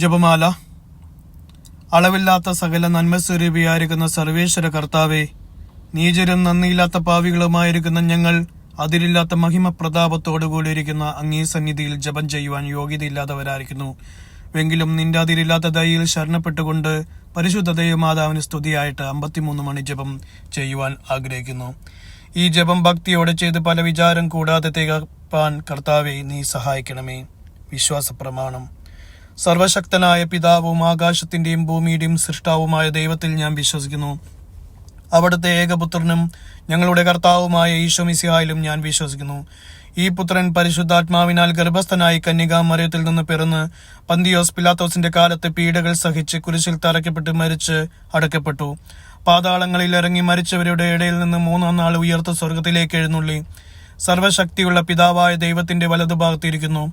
ജപമാല. അളവില്ലാത്ത സകല നന്മ സ്വരൂപിയായിരിക്കുന്ന സർവേശ്വര കർത്താവെ നീചരും നന്ദിയില്ലാത്ത പാവികളുമായിരിക്കുന്ന ഞങ്ങൾ അതിരില്ലാത്ത മഹിമ പ്രതാപത്തോടുകൂടിയിരിക്കുന്ന അങ്ങേ സന്നിധിയിൽ ജപം ചെയ്യുവാൻ യോഗ്യതയില്ലാത്തവരായിരിക്കുന്നു. എങ്കിലും നിന്റെ അതിരില്ലാത്ത ദയയിൽ ശരണപ്പെട്ടുകൊണ്ട് പരിശുദ്ധ ദൈവമാതാവിന് സ്തുതിയായിട്ട് അമ്പത്തിമൂന്ന് മണി ജപം ചെയ്യുവാൻ ആഗ്രഹിക്കുന്നു. ഈ ജപം ഭക്തിയോടെ ചെയ്ത് പല വിചാരം കൂടാതെ തികപ്പാൻ കർത്താവെ നീ സഹായിക്കണമേ. വിശ്വാസ പ്രമാണം സർവശക്തനായ പിതാവും ആകാശത്തിന്റെയും ഭൂമിയുടെയും സൃഷ്ടാവുമായ ദൈവത്തിൽ ഞാൻ വിശ്വസിക്കുന്നു. അവിടുത്തെ ഏകപുത്രനും ഞങ്ങളുടെ കർത്താവുമായ ഈശോ മിസിഹായിലും ഞാൻ വിശ്വസിക്കുന്നു. ഈ പുത്രൻ പരിശുദ്ധാത്മാവിനാൽ ഗർഭസ്ഥനായി കന്യകാ മറിയത്തിൽ നിന്ന് പിറന്ന് പന്തിയോസ് പിലാത്തോസിന്റെ കാലത്ത് പീഡകൾ സഹിച്ച് കുരിശിൽ തറയ്ക്കപ്പെട്ട് മരിച്ച് അടക്കപ്പെട്ടു. പാതാളങ്ങളിൽ ഇറങ്ങി മരിച്ചവരുടെ ഇടയിൽ നിന്ന് മൂന്നാം നാൾ ഉയർത്ത സ്വർഗത്തിലേക്ക് എഴുന്നള്ളി. സർവശക്തിയുള്ള പിതാവായ ദൈവത്തിന്റെ വലതുഭാഗത്തിരിക്കുന്നു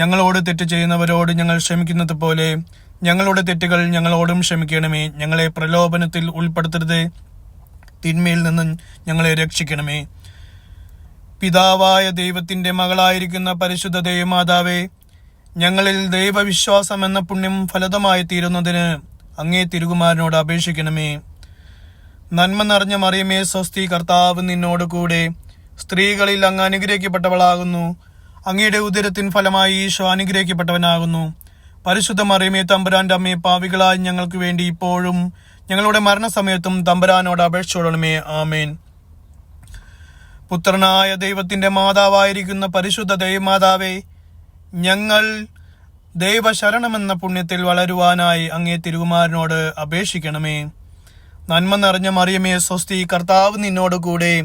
ഞങ്ങളോട് തെറ്റ് ചെയ്യുന്നവരോട് ഞങ്ങൾ ക്ഷമിക്കുന്നത് പോലെ ഞങ്ങളുടെ തെറ്റുകൾ ഞങ്ങളോടും ക്ഷമിക്കണമേ. ഞങ്ങളെ പ്രലോഭനത്തിൽ ഉൾപ്പെടുത്തരുത്. തിന്മയിൽ നിന്നും ഞങ്ങളെ രക്ഷിക്കണമേ. പിതാവായ ദൈവത്തിന്റെ മകളായിരിക്കുന്ന പരിശുദ്ധ ദൈവമാതാവേ ഞങ്ങളിൽ ദൈവവിശ്വാസം എന്ന പുണ്യം ഫലതമായി തീരുന്നതിന് അങ്ങേ തിരുകുമാരനോട് അപേക്ഷിക്കണമേ. നന്മ നിറഞ്ഞ മറിയമേ സ്വസ്തി കർത്താവ് നിന്നോട് കൂടെ സ്ത്രീകളിൽ അങ്ങ് അനുഗ്രഹിക്കപ്പെട്ടവളാകുന്നു. അങ്ങയുടെ ഉദരത്തിൻ ഫലമായി ഈശോ അനുഗ്രഹിക്കപ്പെട്ടവനാകുന്നു. പരിശുദ്ധ മറിയമേ തമ്പുരാന്റെ അമ്മയെ പാവികളായി ഞങ്ങൾക്ക് വേണ്ടി ഇപ്പോഴും ഞങ്ങളുടെ മരണസമയത്തും തമ്പുരാനോട് അപേക്ഷിച്ചോളണമേ. ആമേൻ. പുത്രനായ ദൈവത്തിന്റെ മാതാവായിരിക്കുന്ന പരിശുദ്ധ ദൈവമാതാവേ ഞങ്ങൾ ദൈവശരണമെന്ന പുണ്യത്തിൽ വളരുവാനായി അങ്ങേ തിരുകുമാരനോട് അപേക്ഷിക്കണമേ. നന്മ നിറഞ്ഞ മറിയമേ സ്വസ്തി കർത്താവ് നിന്നോട് കൂടെ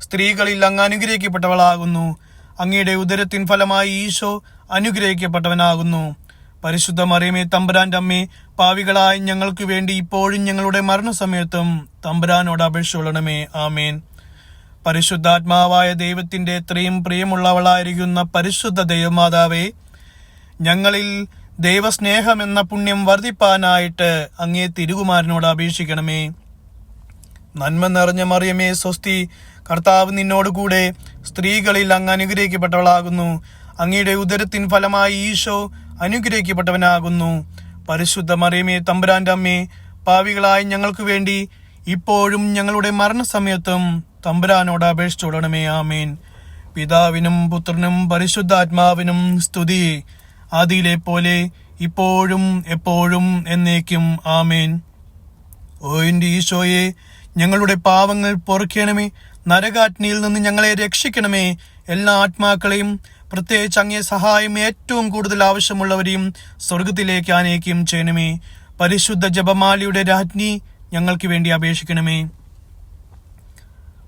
സ്ത്രീകളിൽ അങ്ങ് അനുഗ്രഹിക്കപ്പെട്ടവളാകുന്നു. അങ്ങയുടെ ഉദരത്തിൻ ഫലമായി ഈശോ അനുഗ്രഹിക്കപ്പെട്ടവനാകുന്നു. പരിശുദ്ധ മറിയമേ തമ്പുരാന്റെ അമ്മേ പാവികളായ ഞങ്ങൾക്ക് വേണ്ടി ഇപ്പോഴും ഞങ്ങളുടെ മരണസമയത്തും തമ്പുരാനോട് അപേക്ഷിച്ചോളണമേ ആമേൻ. പരിശുദ്ധാത്മാവായ ദൈവത്തിന്റെ ഇത്രയും പ്രിയമുള്ളവളായിരിക്കുന്ന പരിശുദ്ധ ദൈവമാതാവേ ഞങ്ങളിൽ ദൈവസ്നേഹം എന്ന പുണ്യം വർദ്ധിപ്പാനായിട്ട് അങ്ങേ തിരുകുമാരനോട് അപേക്ഷിക്കണമേ. നന്മ നിറഞ്ഞ മറിയമേ സ്വസ്തി കർത്താവ് നിന്നോടുകൂടെ സ്ത്രീകളിൽ അങ്ങ് അനുഗ്രഹിക്കപ്പെട്ടവളാകുന്നു. അങ്ങയുടെ ഉദരത്തിൻ ഫലമായി ഈശോ അനുഗ്രഹിക്കപ്പെട്ടവനാകുന്നു. പരിശുദ്ധ മറിയമേ തമ്പുരാന്റെ അമ്മേ പാവികളായ ഞങ്ങൾക്ക് വേണ്ടി ഇപ്പോഴും ഞങ്ങളുടെ മരണസമയത്തും തമ്പുരാനോട് അപേക്ഷിച്ചോളണമേ ആമീൻ. പിതാവിനും പുത്രനും പരിശുദ്ധാത്മാവിനും സ്തുതി. ആദിയിലെ പോലെ ഇപ്പോഴും എപ്പോഴും എന്നേക്കും ആമേൻ. ഓ ഇന്റെ ഈശോയെ ഞങ്ങളുടെ പാവങ്ങൾ പൊറുക്കണമേ. നരകാഗ്നിയിൽ നിന്ന് ഞങ്ങളെ രക്ഷിക്കണമേ. എല്ലാ ആത്മാക്കളെയും പ്രത്യേകിച്ച് അങ്ങേ സഹായം ഏറ്റവും കൂടുതൽ ആവശ്യമുള്ളവരെയും സ്വർഗത്തിലേക്ക് ആനയിക്കുകയും ചെയ്യണമേ. പരിശുദ്ധ ജപമാലിയുടെ രാജ്ഞി ഞങ്ങൾക്ക് വേണ്ടി അപേക്ഷിക്കണമേ.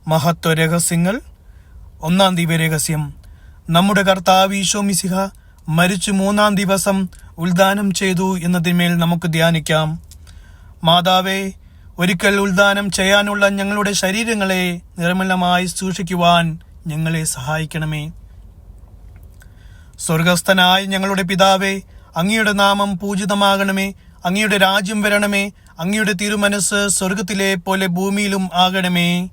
മഹത്വ രഹസ്യങ്ങൾ. ഒന്നാം ദിവരഹസ്യം നമ്മുടെ കർത്താവ് ഈശോ മിസിഹ മരിച്ചു മൂന്നാം ദിവസം ഉൽദാനം ചെയ്തു എന്നതിന്മേൽ നമുക്ക് ധ്യാനിക്കാം. മാതാവേ ഒരിക്കൽ ഉൽദാനം ചെയ്യാനുള്ള ഞങ്ങളുടെ ശരീരങ്ങളെ നിർമ്മലമായി സൂക്ഷിക്കുവാൻ ഞങ്ങളെ സഹായിക്കണമേ. സ്വർഗസ്ഥനായ ഞങ്ങളുടെ പിതാവേ അങ്ങയുടെ നാമം പൂജിതമാകണമേ അങ്ങയുടെ രാജ്യം വരണമേ അങ്ങയുടെ തിരുമനസ് സ്വർഗത്തിലെ പോലെ ഭൂമിയിലും ആകണമേ.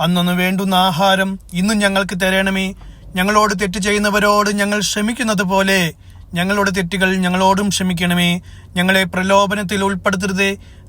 അന്നു വേണ്ടുന്ന ആഹാരം ഇന്നും ഞങ്ങൾക്ക് തരണമേ. ഞങ്ങളോട് തെറ്റ് ചെയ്യുന്നവരോട് ഞങ്ങൾ ക്ഷമിക്കുന്നത് പോലെ ഞങ്ങളുടെ തെറ്റുകൾ ഞങ്ങളോടും ക്ഷമിക്കണമേ. ഞങ്ങളെ പ്രലോഭനത്തിൽ ഉൾപ്പെടുത്തരുതേ.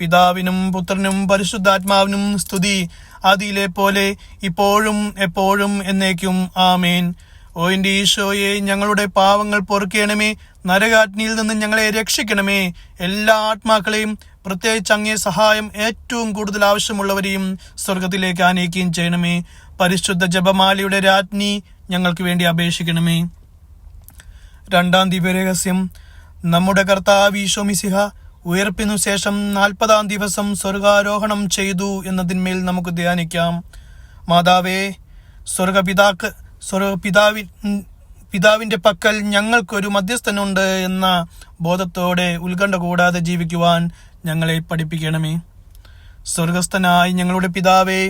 പിതാവിനും പുത്രനും പരിശുദ്ധാത്മാവിനും സ്തുതി. അതിലെ പോലെ ഇപ്പോഴും എപ്പോഴും എന്നേക്കും ആമേൻ. ഓ എന്റെ ഈശോയെ ഞങ്ങളുടെ പാവങ്ങൾ പൊറുക്കണമേ. നരകാഗ്നിയിൽ നിന്ന് ഞങ്ങളെ രക്ഷിക്കണമേ. എല്ലാ ആത്മാക്കളെയും പ്രത്യേകിച്ച് അങ്ങേ സഹായം ഏറ്റവും കൂടുതൽ ആവശ്യമുള്ളവരെയും സ്വർഗത്തിലേക്ക് ആനയിക്കുകയും ചെയ്യണമേ. പരിശുദ്ധ ജപമാലയുടെ രാജ്ഞി ഞങ്ങൾക്ക് വേണ്ടി അപേക്ഷിക്കണമേ. രണ്ടാം ദിവ്യരഹസ്യം നമ്മുടെ കർത്താവ് ഈശോമിസിഹ ഉയർപ്പിനു ശേഷം നാൽപ്പതാം ദിവസം സ്വർഗാരോഹണം ചെയ്തു എന്നതിന്മേൽ നമുക്ക് ധ്യാനിക്കാം. മാതാവേ സ്വർഗപിതാക്ക് സ്വർഗപിതാവി പിതാവിന്റെ പക്കൽ ഞങ്ങൾക്കൊരു മധ്യസ്ഥനുണ്ട് എന്ന ബോധത്തോടെ ഉത്കണ്ഠ കൂടാതെ ജീവിക്കുവാൻ ഞങ്ങളെ പഠിപ്പിക്കണമേ. സ്വർഗസ്ഥനായി ഞങ്ങളുടെ പിതാവേ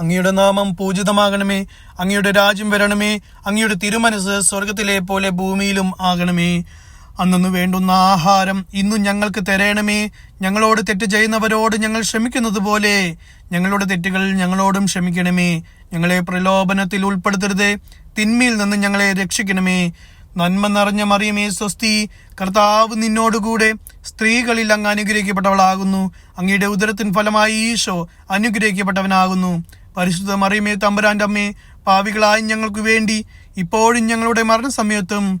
അങ്ങയുടെ നാമം പൂജിതമാകണമേ അങ്ങയുടെ രാജ്യം വരണമേ അങ്ങയുടെ തിരുമനസ് സ്വർഗത്തിലെ പോലെ ഭൂമിയിലും ആകണമേ. അന്നു വേണ്ടുന്ന ആഹാരം ഇന്നും ഞങ്ങൾക്ക് തരേണമേ. ഞങ്ങളോട് തെറ്റ് ചെയ്യുന്നവരോട് ഞങ്ങൾ ക്ഷമിക്കുന്നത് പോലെ ഞങ്ങളുടെ തെറ്റുകൾ ഞങ്ങളോടും ക്ഷമിക്കണമേ. ഞങ്ങളെ പ്രലോഭനത്തിൽ ഉൾപ്പെടുത്തരുത്. തിന്മയിൽ നിന്ന് ഞങ്ങളെ രക്ഷിക്കണമേ. നന്മ നിറഞ്ഞ മറിയമേ സ്വസ്തി കർത്താവ് നിന്നോടുകൂടെ സ്ത്രീകളിൽ അങ്ങ് അനുഗ്രഹിക്കപ്പെട്ടവളാകുന്നു. അങ്ങയുടെ ഉദരത്തിൻ ഫലമായി ഈശോ അനുഗ്രഹിക്കപ്പെട്ടവനാകുന്നു. പരിശുദ്ധ മറിയമേ തമ്പുരാന്റെ അമ്മേ പാവികളായി ഞങ്ങൾക്ക് വേണ്ടി ഇപ്പോഴും ഞങ്ങളുടെ മരണസമയത്തും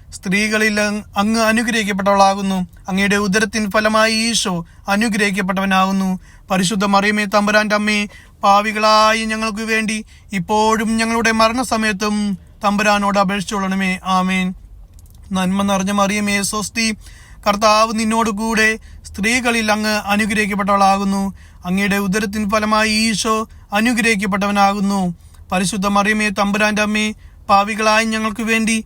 സ്ത്രീകളിൽ അങ്ങ് അനുഗ്രഹിക്കപ്പെട്ടവളാകുന്നു. അങ്ങയുടെ ഉദരത്തിൻ ഫലമായി ഈശോ അനുഗ്രഹിക്കപ്പെട്ടവനാകുന്നു. പരിശുദ്ധ മറിയമേ തമ്പുരാന്റെ അമ്മേ പാവികളായി ഞങ്ങൾക്ക് വേണ്ടി ഇപ്പോഴും ഞങ്ങളുടെ മരണസമയത്തും തമ്പുരാനോട് അപേക്ഷിച്ചുകൊള്ളണമേ ആമേൻ. നന്മ നിറഞ്ഞ മറിയമേ സ്വസ്തി കർത്താവ് നിന്നോട് കൂടെ സ്ത്രീകളിൽ അങ്ങ് അനുഗ്രഹിക്കപ്പെട്ടവളാകുന്നു. അങ്ങയുടെ ഉദരത്തിൻ ഫലമായി ഈശോ അനുഗ്രഹിക്കപ്പെട്ടവനാകുന്നു. പരിശുദ്ധ മറിയമേ തമ്പുരാന്റെ അമ്മേ പാവികളായി ഞങ്ങൾക്ക് വേണ്ടി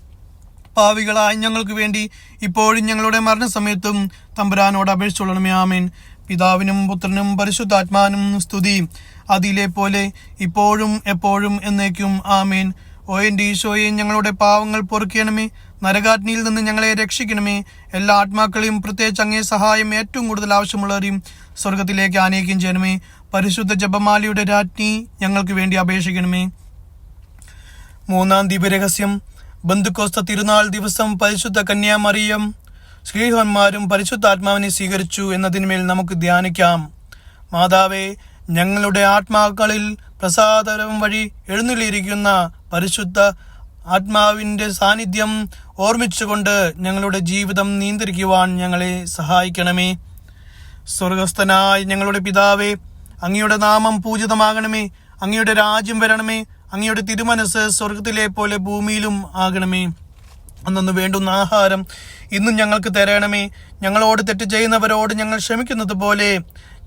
പാവികളായ ഞങ്ങൾക്ക് വേണ്ടി ഇപ്പോഴും ഞങ്ങളുടെ മരണസമയത്തും തമ്പുരാനോട് അപേക്ഷിച്ചുള്ളണമേ ആമേൻ. പിതാവിനും പുത്രനും പരിശുദ്ധാത്മാനും സ്തുതി. അതിലെ പോലെ ഇപ്പോഴും എപ്പോഴും എന്നേക്കും ആമേൻ. ഓ എന്റെ ഈശോയെ ഞങ്ങളുടെ പാവങ്ങൾ പൊറുക്കണമേ. നരകാഗ്നിയിൽ നിന്ന് ഞങ്ങളെ രക്ഷിക്കണമേ. എല്ലാ ആത്മാക്കളെയും പ്രത്യേകിച്ച് അങ്ങേ സഹായം ഏറ്റവും കൂടുതൽ ആവശ്യമുള്ളവരെയും സ്വർഗത്തിലേക്ക് ആനയിക്കുകയും ചെയ്യണമേ. പരിശുദ്ധ ജപമാലയുടെ രാജ്ഞി ഞങ്ങൾക്ക് വേണ്ടി അപേക്ഷിക്കണമേ. മൂന്നാം ദിവ്യരഹസ്യം. ബന്ധുക്കോസ്ത തിരുനാൾ ദിവസം പരിശുദ്ധ കന്യാമറിയം. ശ്രീഹന്മാരും പരിശുദ്ധാത്മാവിനെ സ്വീകരിച്ചു എന്നതിന്മേൽ നമുക്ക് ധ്യാനിക്കാം. മാതാവേ ഞങ്ങളുടെ ആത്മാക്കളിൽ പ്രസാദരം വഴി എഴുന്നള്ളിയിരിക്കുന്ന പരിശുദ്ധ ആത്മാവിന്റെ സാന്നിധ്യം ഓർമ്മിച്ചുകൊണ്ട് ഞങ്ങളുടെ ജീവിതം നിയന്ത്രിക്കുവാൻ ഞങ്ങളെ സഹായിക്കണമേ. സ്വർഗസ്ഥനായ ഞങ്ങളുടെ പിതാവേ അങ്ങയുടെ നാമം പൂജിതമാകണമേ അങ്ങയുടെ രാജ്യം വരണമേ അങ്ങയുടെ തിരുമനസ് സ്വർഗത്തിലെ പോലെ ഭൂമിയിലും ആകണമേ. അന്നു വേണ്ടുന്ന ആഹാരം ഇന്നും ഞങ്ങൾക്ക് തരണമേ. ഞങ്ങളോട് തെറ്റ് ചെയ്യുന്നവരോട് ഞങ്ങൾ ക്ഷമിക്കുന്നത് പോലെ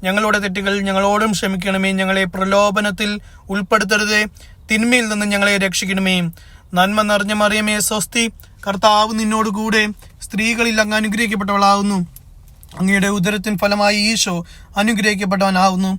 ഞങ്ങളുടെ തെറ്റുകൾ ഞങ്ങളോടും ക്ഷമിക്കണമേ. ഞങ്ങളെ പ്രലോഭനത്തിൽ ഉൾപ്പെടുത്തരുതേ. തിന്മയിൽ നിന്ന് ഞങ്ങളെ രക്ഷിക്കണമേ. നന്മ നിറഞ്ഞ മറിയമേ സ്വസ്തി. കർത്താവ് നിന്നോടുകൂടെ സ്ത്രീകളിൽ അങ്ങ് അനുഗ്രഹിക്കപ്പെട്ടവളാകുന്നു അങ്ങയുടെ ഉദരത്തിൻ ഫലമായി ഈശോ അനുഗ്രഹിക്കപ്പെട്ടവനാകുന്നു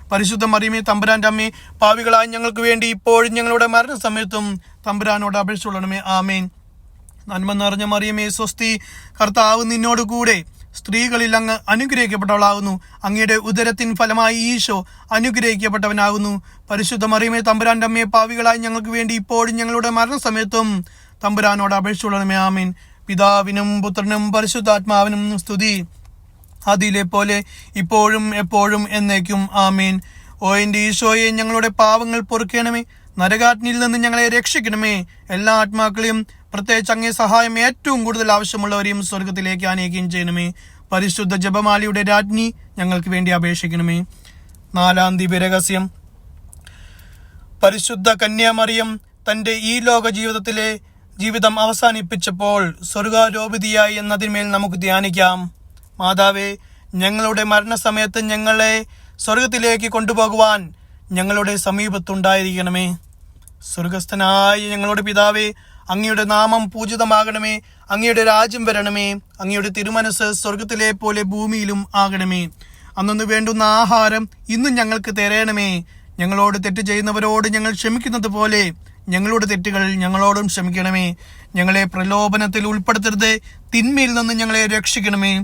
പരിശുദ്ധ മറിയമേ തമ്പുരാന്റെ അമ്മേ പാവികളായ ഞങ്ങൾക്ക് വേണ്ടി ഇപ്പോഴും ഞങ്ങളുടെ മരണസമയത്തും തമ്പുരാനോട് അപേക്ഷിച്ചുള്ളണമേ ആമേൻ. നന്മ നിറഞ്ഞ മറിയമേ സ്വസ്തി കർത്താവ് നിന്നോട് കൂടെ സ്ത്രീകളിൽ അങ്ങ് അനുഗ്രഹിക്കപ്പെട്ടവളാകുന്നു. അങ്ങയുടെ ഉദരത്തിൻ ഫലമായി ഈശോ അനുഗ്രഹിക്കപ്പെട്ടവനാകുന്നു. പരിശുദ്ധ മറിയമേ തമ്പുരാന്റെ അമ്മയെ പാവികളായി ഞങ്ങൾക്ക് വേണ്ടി ഇപ്പോഴും ഞങ്ങളുടെ മരണസമയത്തും തമ്പുരാനോട് അപേക്ഷിച്ചുള്ളണമേ ആമീൻ. പിതാവിനും പുത്രനും പരിശുദ്ധാത്മാവിനും സ്തുതി. അതിലെ പോലെ ഇപ്പോഴും എപ്പോഴും എന്നേക്കും ആമീൻ. ഓ എന്റെ ഈശോയെ ഞങ്ങളുടെ പാവങ്ങൾ പൊറുക്കണമേ. നരകാഗ്നിയിൽ നിന്ന് ഞങ്ങളെ രക്ഷിക്കണമേ. എല്ലാ ആത്മാക്കളെയും പ്രത്യേകിച്ച് അങ്ങേ സഹായം ഏറ്റവും കൂടുതൽ ആവശ്യമുള്ളവരെയും സ്വർഗത്തിലേക്ക് ആനയിക്കുകയും ചെയ്യണമേ. പരിശുദ്ധ ജപമാലയുടെ രാജ്ഞി ഞങ്ങൾക്ക് വേണ്ടി അപേക്ഷിക്കണമേ. നാലാം ദിവ്യരഹസ്യം പരിശുദ്ധ കന്യാമറിയം തന്റെ ഈ ലോക ജീവിതത്തിലെ ജീവിതം അവസാനിപ്പിച്ചപ്പോൾ സ്വർഗാരോപിതിയായി എന്നതിന്മേൽ നമുക്ക് ധ്യാനിക്കാം. മാതാവേ ഞങ്ങളുടെ മരണസമയത്ത് ഞങ്ങളെ സ്വർഗത്തിലേക്ക് കൊണ്ടുപോകുവാൻ ഞങ്ങളുടെ സമീപത്തുണ്ടായിരിക്കണമേ. സ്വർഗസ്ഥനായ ഞങ്ങളുടെ പിതാവേ അങ്ങയുടെ നാമം പൂജിതമാകണമേ. അങ്ങയുടെ രാജ്യം വരണമേ. അങ്ങയുടെ തിരുമനസ് സ്വർഗത്തിലെ പോലെ ഭൂമിയിലും ആകണമേ. അന്നു വേണ്ടുന്ന ആഹാരം ഇന്നും ഞങ്ങൾക്ക് തരയണമേ ഞങ്ങളോട് തെറ്റ് ചെയ്യുന്നവരോട് ഞങ്ങൾ ക്ഷമിക്കുന്നത് പോലെ ഞങ്ങളുടെ തെറ്റുകൾ ഞങ്ങളോടും ക്ഷമിക്കണമേ. ഞങ്ങളെ പ്രലോഭനത്തിൽ ഉൾപ്പെടുത്തരുത്. തിന്മയിൽ നിന്ന് ഞങ്ങളെ രക്ഷിക്കണമേ.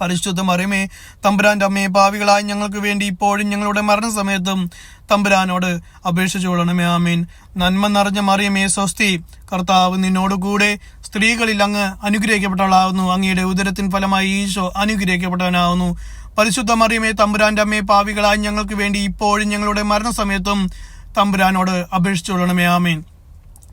പരിശുദ്ധ മറിയമേ തമ്പുരാന്റെ അമ്മയെ ഭാവികളായി ഞങ്ങൾക്ക് വേണ്ടി ഇപ്പോഴും ഞങ്ങളുടെ മരണസമയത്തും തമ്പുരാനോട് കൊള്ളണമേ ആമീൻ. നന്മ നിറഞ്ഞ മറിയമേ സ്വസ്തി കർത്താവ് നിന്നോട് കൂടെ സ്ത്രീകളിൽ അങ്ങ് അനുഗ്രഹിക്കപ്പെട്ടവളാവുന്നു. അങ്ങയുടെ ഉദരത്തിൻ ഫലമായി ഈശോ അനുഗ്രഹിക്കപ്പെട്ടവനാവുന്നു. പരിശുദ്ധ മറിയമേ തമ്പുരാന്റെ അമ്മയെ ഭാവികളായി ഞങ്ങൾക്ക് വേണ്ടി ഇപ്പോഴും ഞങ്ങളുടെ മരണസമയത്തും തമ്പുരാനോട് അപേക്ഷിച്ചു കൊള്ളണമേ ആമീൻ.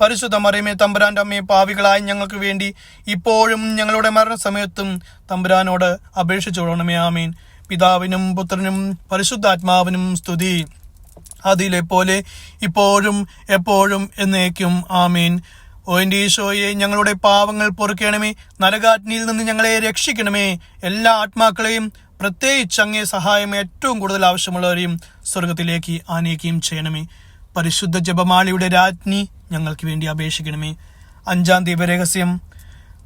പരിശുദ്ധ മറിയമേ തമ്പുരാന്റെ അമ്മയെ പാവികളായി ഞങ്ങൾക്ക് വേണ്ടി ഇപ്പോഴും ഞങ്ങളുടെ മരണസമയത്തും തമ്പുരാനോട് അപേക്ഷിച്ചു കൊള്ളണമേ ആമീൻ. പിതാവിനും പുത്രനും പരിശുദ്ധാത്മാവിനും സ്തുതി. അതിലെ പോലെ ഇപ്പോഴും എപ്പോഴും എന്നേക്കും ആമീൻ. ഓ എന്റെ ഈശോയെ ഞങ്ങളുടെ പാവങ്ങൾ പൊറുക്കണമേ നരകാഗ്നിയിൽ നിന്ന് ഞങ്ങളെ രക്ഷിക്കണമേ. എല്ലാ ആത്മാക്കളെയും പ്രത്യേകിച്ച് അങ്ങേ സഹായം ഏറ്റവും കൂടുതൽ ആവശ്യമുള്ളവരെയും സ്വർഗത്തിലേക്ക് ആനയിക്കുകയും ചെയ്യണമേ. പരിശുദ്ധ ജപമാളിയുടെ രാജ്ഞി ഞങ്ങൾക്ക് വേണ്ടി അപേക്ഷിക്കണമേ. അഞ്ചാം ദീപരഹസ്യം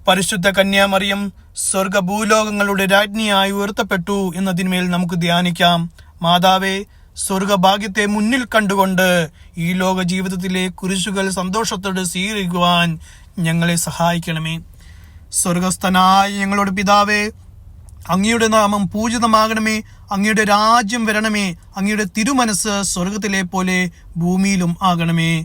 പരിശുദ്ധ കന്യാമറിയം സ്വർഗഭൂലോകങ്ങളുടെ രാജ്ഞിയായി ഉയർത്തപ്പെട്ടു എന്നതിന്മേൽ നമുക്ക് ധ്യാനിക്കാം. മാതാവേ സ്വർഗഭാഗ്യത്തെ മുന്നിൽ കണ്ടുകൊണ്ട് ഈ ലോക ജീവിതത്തിലെ കുരിശുകൾ സന്തോഷത്തോടെ സ്വീകരിക്കുവാൻ ഞങ്ങളെ സഹായിക്കണമേ. സ്വർഗസ്ഥനായ ഞങ്ങളുടെ പിതാവേ അങ്ങയുടെ നാമം പൂജിതമാകണമേ. അങ്ങയുടെ രാജ്യം വരണമേ. അങ്ങയുടെ തിരുമനസ് സ്വർഗത്തിലെ പോലെ ഭൂമിയിലും ആകണമേ.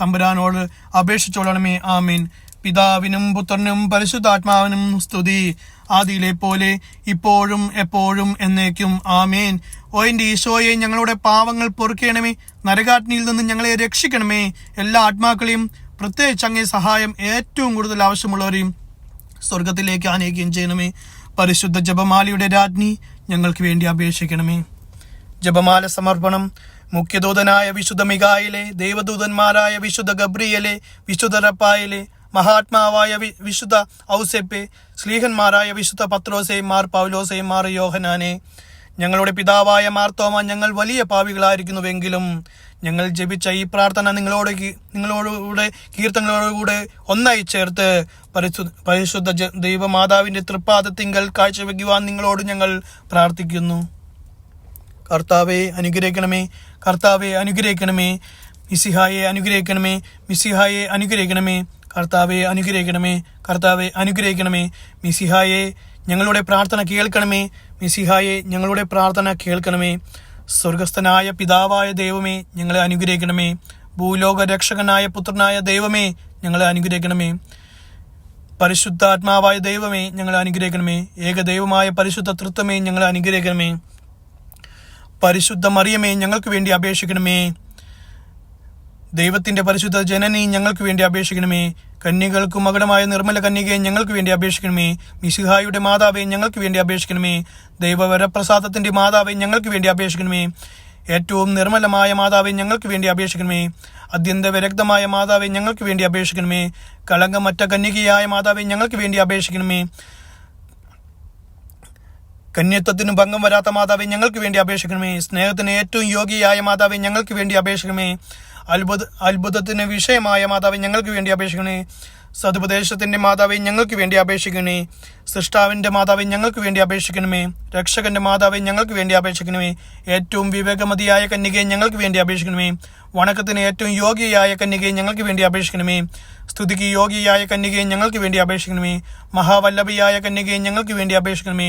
തമ്പുരാനോട് അപേക്ഷിച്ചോളണമേ. ആമീൻ. പിതാവിനും പുത്രനും പരിശുദ്ധാത്മാവിനും സ്തുതി. ആദിയിലെ പോലെ ഇപ്പോഴും എപ്പോഴും എന്നേക്കും. ആമീൻ. ഓ എന്റെ ഈശോയെ ഞങ്ങളുടെ പാവങ്ങൾ പൊറുക്കണമേ. നരകാഗ്നിയിൽ നിന്ന് ഞങ്ങളെ രക്ഷിക്കണമേ. എല്ലാ ആത്മാക്കളെയും പ്രത്യേകിച്ച് അങ്ങേ സഹായം ഏറ്റവും കൂടുതൽ ആവശ്യമുള്ളവരെയും സ്വർഗത്തിലേക്ക് ആനയിക്കുകയും ചെയ്യണമേ. പരിശുദ്ധ ജപമാലിയുടെ രാജ്ഞി ഞങ്ങൾക്ക് വേണ്ടി അപേക്ഷിക്കണമേ. ജപമാല സമർപ്പണം മുഖ്യദൂതനായ വിശുദ്ധ മികായിലെ ദൈവദൂതന്മാരായ വിശുദ്ധ ഗബ്രിയലെ വിശുദ്ധ റപ്പായിലെ മഹാത്മാവായ വി- വിശുദ്ധ ഔസെപ്പെ സ്ലീഹന്മാരായ വിശുദ്ധ പത്രോസേമാർ മാർ പൗലോസെ മാർ യോഹനാനെ ഞങ്ങളുടെ പിതാവായ മാർത്തോമ ഞങ്ങൾ വലിയ പാവികളായിരിക്കുന്നുവെങ്കിലും ഞങ്ങൾ ജപിച്ച ഈ പ്രാർത്ഥന നിങ്ങളോട് നിങ്ങളോടുകൂടെ കീർത്തനങ്ങളോടുകൂടെ ഒന്നായി ചേർത്ത് പരിശു പരിശുദ്ധ ദൈവമാതാവിന്റെ തൃപ്പാദത്തിങ്കൽ കാഴ്ചവെക്കുവാൻ നിങ്ങളോട് ഞങ്ങൾ പ്രാർത്ഥിക്കുന്നു. കർത്താവെ അനുഗ്രഹിക്കണമേ. കർത്താവെ അനുഗ്രഹിക്കണമേ. മിസിഹായെ അനുഗ്രഹിക്കണമേ. മിസിഹായെ അനുഗ്രഹിക്കണമേ. കർത്താവെ അനുഗ്രഹിക്കണമേ. കർത്താവെ അനുഗ്രഹിക്കണമേ. മിസിഹായെ ഞങ്ങളുടെ പ്രാർത്ഥന കേൾക്കണമേ. മിസിഹായെ ഞങ്ങളുടെ പ്രാർത്ഥന കേൾക്കണമേ. സ്വർഗസ്ഥനായ പിതാവായ ദൈവമേ ഞങ്ങളെ അനുഗ്രഹിക്കണമേ. ഭൂലോക രക്ഷകനായ പുത്രനായ ദൈവമേ ഞങ്ങളെ അനുഗ്രഹിക്കണമേ. പരിശുദ്ധാത്മാവായ ദൈവമേ ഞങ്ങളെ അനുഗ്രഹിക്കണമേ. ഏകദൈവമായ പരിശുദ്ധ തൃത്വമേ ഞങ്ങളെ അനുഗ്രഹിക്കണമേ. പരിശുദ്ധ മറിയമേ ഞങ്ങൾക്ക് വേണ്ടി അപേക്ഷിക്കണമേ. ദൈവത്തിന്റെ പരിശുദ്ധ ജനനി ഞങ്ങൾക്ക് വേണ്ടി അപേക്ഷിക്കണമേ. കന്യകൾക്ക് മകടമായ നിർമ്മല കന്യകയെ ഞങ്ങൾക്ക് വേണ്ടി അപേക്ഷിക്കണമേ. മിസിഹായുടെ മാതാവെ ഞങ്ങൾക്ക് വേണ്ടി അപേക്ഷിക്കണമേ. ദൈവവരപ്രസാദത്തിന്റെ മാതാവെ ഞങ്ങൾക്ക് വേണ്ടി അപേക്ഷിക്കണമേ. ഏറ്റവും നിർമ്മലമായ മാതാവെ ഞങ്ങൾക്ക് വേണ്ടി അപേക്ഷിക്കണമേ. അത്യന്ത വിരക്തമായ മാതാവെ ഞങ്ങൾക്ക് വേണ്ടി അപേക്ഷിക്കണമേ. കളങ്കമറ്റ കന്യകയായ മാതാവെ ഞങ്ങൾക്ക് വേണ്ടി അപേക്ഷിക്കണമേ. കന്യത്വത്തിന് ഭംഗം വരാത്ത മാതാവെ ഞങ്ങൾക്ക് വേണ്ടി അപേക്ഷിക്കണമേ സ്നേഹത്തിന് ഏറ്റവും യോഗ്യയായ മാതാവെ ഞങ്ങൾക്ക് വേണ്ടി അപേക്ഷിക്കണമേ അത്ഭുത അത്ഭുതത്തിന് വിഷയമായ മാതാവെ ഞങ്ങൾക്ക് വേണ്ടി അപേക്ഷിക്കണേ സതുപദേശത്തിന്റെ മാതാവെ ഞങ്ങൾക്ക് വേണ്ടി അപേക്ഷിക്കണേ സൃഷ്ടാവിന്റെ മാതാവെ ഞങ്ങൾക്ക് വേണ്ടി അപേക്ഷിക്കണമേ രക്ഷകന്റെ മാതാവെ ഞങ്ങൾക്ക് വേണ്ടി അപേക്ഷിക്കണമേ ഏറ്റവും വിവേകമതിയായ കന്യകയെ ഞങ്ങൾക്ക് വേണ്ടി അപേക്ഷിക്കണമേ വണക്കത്തിന് ഏറ്റവും യോഗ്യയായ കന്യകയെ ഞങ്ങൾക്ക് വേണ്ടി അപേക്ഷിക്കണമേ സ്തുതിക്ക് യോഗ്യയായ കന്യകയെ ഞങ്ങൾക്ക് വേണ്ടി അപേക്ഷിക്കണമേ മഹാവല്ലഭയായ കന്യകയെ ഞങ്ങൾക്ക് വേണ്ടി അപേക്ഷിക്കണമേ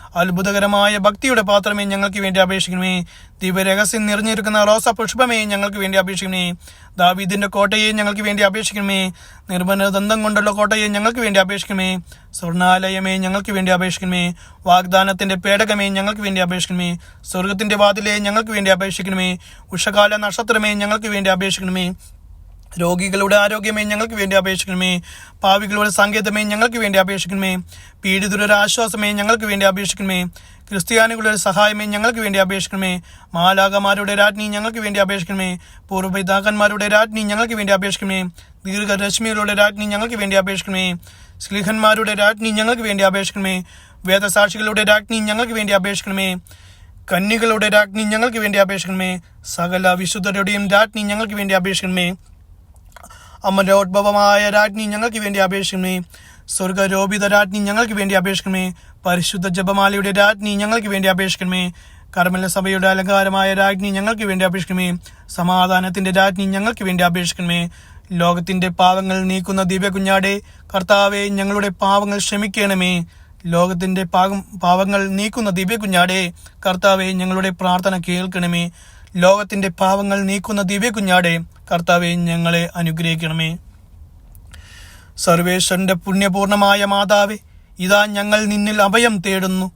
അത്ഭുതകരമായ ഭക്തിയുടെ പാത്രമേ ഞങ്ങൾക്ക് വേണ്ടി അപേക്ഷിക്കണമേ. ദിവ്യരഹസ്യം നിറഞ്ഞിരിക്കുന്ന റോസ പുഷ്പമേ ഞങ്ങൾക്ക് വേണ്ടി അപേക്ഷിക്കണമേ. ദാവീദിന്റെ കോട്ടയെ ഞങ്ങൾക്ക് വേണ്ടി അപേക്ഷിക്കണമേ. നിർമ്മല ദന്തം കൊണ്ടുള്ള കോട്ടയെ ഞങ്ങൾക്ക് വേണ്ടി അപേക്ഷിക്കണമേ. സ്വർണാലയമേ ഞങ്ങൾക്ക് വേണ്ടി അപേക്ഷിക്കണമേ. വാഗ്ദാനത്തിന്റെ പേടകമേ ഞങ്ങൾക്ക് വേണ്ടി അപേക്ഷിക്കണമേ. സ്വർഗത്തിന്റെ വാതിലെ ഞങ്ങൾക്ക് വേണ്ടി അപേക്ഷിക്കണമേ. ഉഷകാല നക്ഷത്രമേ ഞങ്ങൾക്ക് വേണ്ടി അപേക്ഷിക്കണമേ. രോഗികളുടെ ആരോഗ്യമേ ഞങ്ങൾക്ക് വേണ്ടി അപേക്ഷിക്കണമേ പാവികളുടെ സങ്കേതമേ ഞങ്ങൾക്ക് വേണ്ടി അപേക്ഷിക്കണമേ പീഡിതരുടെ ആശ്വാസമേ ഞങ്ങൾക്ക് വേണ്ടി അപേക്ഷിക്കണമേ ക്രിസ്ത്യാനികളുടെ സഹായമേ ഞങ്ങൾക്ക് വേണ്ടി അപേക്ഷിക്കണമേ മാലാകമാരുടെ രാജ്ഞി ഞങ്ങൾക്ക് വേണ്ടി അപേക്ഷിക്കണമേ പൂർവപിതാക്കന്മാരുടെ രാജ്ഞി ഞങ്ങൾക്ക് വേണ്ടി അപേക്ഷിക്കണമേ ദീർഘരശ്മികളുടെ രാജ്ഞി ഞങ്ങൾക്ക് വേണ്ടി അപേക്ഷിക്കണമേ സ്ലിഹന്മാരുടെ രാജ്ഞി ഞങ്ങൾക്ക് വേണ്ടി അപേക്ഷിക്കണമേ വേദസാക്ഷികളുടെ രാജ്ഞി ഞങ്ങൾക്ക് വേണ്ടി അപേക്ഷിക്കണമേ കന്നികളുടെ രാജ്ഞി ഞങ്ങൾക്ക് വേണ്ടി അപേക്ഷിക്കണമേ സകല വിശുദ്ധരുടെയും രാജ്ഞി ഞങ്ങൾക്ക് വേണ്ടി അപേക്ഷിക്കണമേ അമരോദ്ഭവമായ രാജ്ഞി ഞങ്ങൾക്ക് വേണ്ടി അപേക്ഷിക്കണമേ. സ്വർഗരോപിത രാജ്ഞി ഞങ്ങൾക്ക് വേണ്ടി അപേക്ഷിക്കണമേ. പരിശുദ്ധ ജപമാലയുടെ രാജ്ഞി ഞങ്ങൾക്ക് വേണ്ടി അപേക്ഷിക്കണമേ. കർമ്മല സഭയുടെ അലങ്കാരമായ രാജ്ഞി ഞങ്ങൾക്ക് വേണ്ടി അപേക്ഷിക്കണമേ. സമാധാനത്തിന്റെ രാജ്ഞി ഞങ്ങൾക്ക് വേണ്ടി അപേക്ഷിക്കണമേ. ലോകത്തിന്റെ പാവങ്ങൾ നീക്കുന്ന ദിവ്യ കുഞ്ഞാടെ കർത്താവെ ഞങ്ങളുടെ പാവങ്ങൾ ക്ഷമിക്കണമേ. ലോകത്തിന്റെ പാകം പാവങ്ങൾ നീക്കുന്ന ദിവ്യ കുഞ്ഞാടെ കർത്താവെ ഞങ്ങളുടെ പ്രാർത്ഥന കേൾക്കണമേ. ലോകത്തിന്റെ പാവങ്ങൾ നീക്കുന്ന ദിവ്യ കുഞ്ഞാടെ കർത്താവെ ഞങ്ങളെ അനുഗ്രഹിക്കണമേ. സർവേശ്വരന്റെ പുണ്യപൂർണമായ മാതാവെ ഇതാ ഞങ്ങൾ നിന്നിൽ അഭയം തേടുന്നു.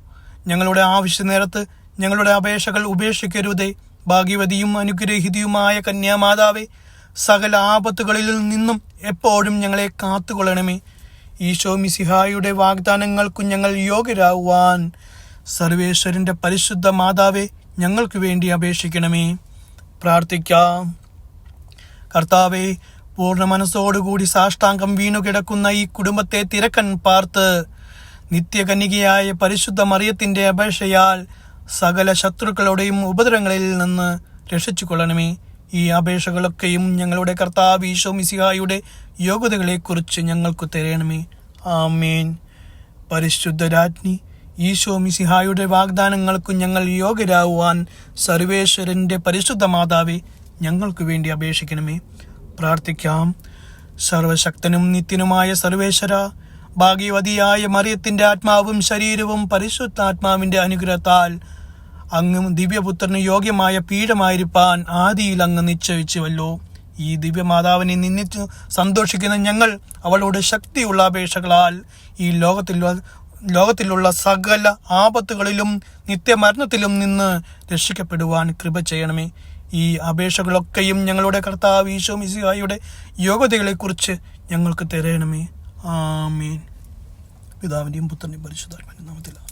ഞങ്ങളുടെ ആവശ്യ നേരത്ത് ഞങ്ങളുടെ അപേക്ഷകൾ ഉപേക്ഷിക്കരുതേ. ഭാഗ്യവതിയും അനുഗ്രഹിതയുമായ കന്യാമാതാവെ സകല ആപത്തുകളിൽ നിന്നും എപ്പോഴും ഞങ്ങളെ കാത്തുകൊള്ളണമേ. ഈശോ മിസിഹായുടെ വാഗ്ദാനങ്ങൾക്കു ഞങ്ങൾ യോഗ്യരാകുവാൻ സർവേശ്വരന്റെ പരിശുദ്ധ മാതാവെ ഞങ്ങൾക്ക് വേണ്ടി അപേക്ഷിക്കണമേ. പ്രാർത്ഥിക്കാം. കർത്താവെ പൂർണ മനസ്സോടുകൂടി സാഷ്ടാംഗം വീണു കിടക്കുന്ന ഈ കുടുംബത്തെ തിരക്കൻ പാർത്ത് നിത്യകന്യകയായ പരിശുദ്ധ മറിയത്തിന്റെ അപേക്ഷയാൽ സകല ശത്രുക്കളുടെയും ഉപദ്രവങ്ങളിൽ നിന്ന് രക്ഷിച്ചു കൊള്ളണമേ ഈ അപേക്ഷകളൊക്കെയും ഞങ്ങളുടെ കർത്താവ് ഈശോ മിസിഹായുടെ യോഗ്യതകളെക്കുറിച്ച് ഞങ്ങൾക്ക് തരണമേ. ആമേൻ. പരിശുദ്ധ രാജ്ഞി ഈശോ മിസിഹായുടെ വാഗ്ദാനങ്ങൾക്ക് ഞങ്ങൾ യോഗ്യരാകുവാൻ സർവേശ്വരന്റെ പരിശുദ്ധ മാതാവെ ഞങ്ങൾക്ക് വേണ്ടി അപേക്ഷിക്കണമേ. പ്രാർത്ഥിക്കാം. സർവശക്തനും നിത്യനുമായ സർവേശ്വര ഭാഗ്യവതിയായ മറിയത്തിന്റെ ആത്മാവും ശരീരവും പരിശുദ്ധാത്മാവിന്റെ അനുഗ്രഹത്താൽ അങ്ങും ദിവ്യപുത്രന് യോഗ്യമായ പീഠമായിരിക്കാൻ ആദിയിൽ അങ്ങ് നിശ്ചയിച്ചുവല്ലോ. ഈ ദിവ്യമാതാവിനെ നിന്നിച്ചു സന്തോഷിക്കുന്ന ഞങ്ങൾ അവളോട് ശക്തിയുള്ള അപേക്ഷകളാൽ ഈ ലോകത്തിൽ ലോകത്തിലുള്ള സകല ആപത്തുകളിലും നിത്യമരണത്തിലും നിന്ന് രക്ഷിക്കപ്പെടുവാൻ കൃപ ചെയ്യണമേ. ഈ അപേക്ഷകളൊക്കെയും ഞങ്ങളുടെ കർത്താവ് ഈശോ മിസിഹായുടെ യോഗ്യതകളെക്കുറിച്ച് ഞങ്ങൾക്ക് തരണമേ. ആമീൻ. പിതാവിന്റെയും പുത്രന്റെയും പരിശുദ്ധാത്മാവിന്റെ നാമത്തിൽ